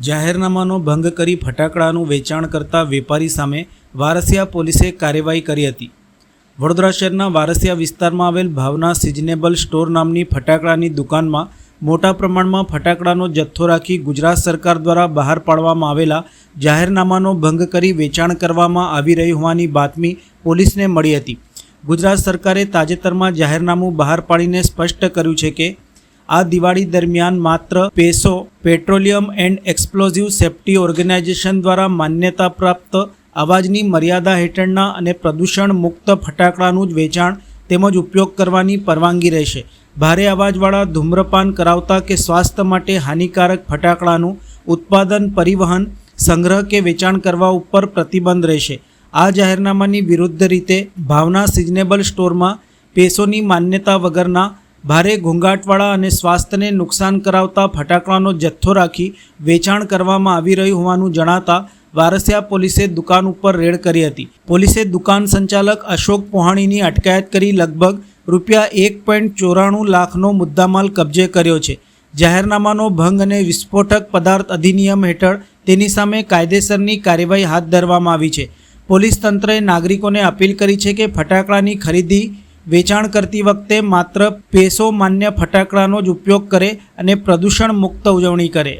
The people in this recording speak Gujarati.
જાહેરનામાનો ભંગ કરી ફટાકડાનું વેચાણ કરતા વેપારી સામે વારસિયા પોલીસે કાર્યવાહી કરી હતી. વડોદરા શહેરના વારસિયા વિસ્તારમાં આવેલ ભાવના સિઝનેબલ સ્ટોર નામની ફટાકડાની દુકાનમાં મોટા પ્રમાણમાં ફટાકડાનો જથ્થો રાખી ગુજરાત સરકાર દ્વારા બહાર પાડવામાં આવેલા જાહેરનામાનો ભંગ કરી વેચાણ કરવામાં આવી રહી હોવાની બાતમી પોલીસને મળી હતી. ગુજરાત સરકારે તાજેતરમાં જાહેરનામું બહાર પાડીને સ્પષ્ટ કર્યું છે કે આ દિવાળી દરમિયાન માત્ર PESO, petroleum and explosive safety organisation દ્વારા માન્યતા પ્રાપ્ત અવાજની મર્યાદા હેઠળના અને પ્રદૂષણ મુક્ત ફટાકડાનું જ વેચાણ તેમજ ઉપયોગ કરવાની પરવાનગી રહેશે. ભારે અવાજવાળા ધૂમ્રપાન કરાવતા કે સ્વાસ્થ્ય માટે હાનિકારક ફટાકડાનું ઉત્પાદન, પરિવહન, સંગ્રહ કે વેચાણ કરવા ઉપર પ્રતિબંધ રહેશે. આ જાહેરનામાની વિરુદ્ધ રીતે ભાવના સિઝનેબલ સ્ટોરમાં પેસોની માન્યતા વગરના ભારે ઘોંઘાટવાળા અને સ્વાસ્થ્યને નુકસાન કરાવતા ફટાકડાનો જથ્થો રાખી વેચાણ કરવામાં આવી રહ્યું હોવાનું જણાતા વારસિયા પોલીસે દુકાન ઉપર રેડ કરી હતી. પોલીસે દુકાન સંચાલક અશોક પોહાણીની અટકાયત કરી લગભગ રૂપિયા એક પોઈન્ટ ચોરાણું લાખનો મુદ્દામાલ કબજે કર્યો છે. જાહેરનામાનો ભંગ અને વિસ્ફોટક પદાર્થ અધિનિયમ હેઠળ તેની સામે કાયદેસરની કાર્યવાહી હાથ ધરવામાં આવી છે. પોલીસ તંત્રએ નાગરિકોને અપીલ કરી છે કે ફટાકડાની ખરીદી વેચાણ કરતી વખતે માત્ર પેસો માન્ય ફટાકડાનો જ ઉપયોગ કરે અને પ્રદૂષણ મુક્ત ઉજવણી કરે.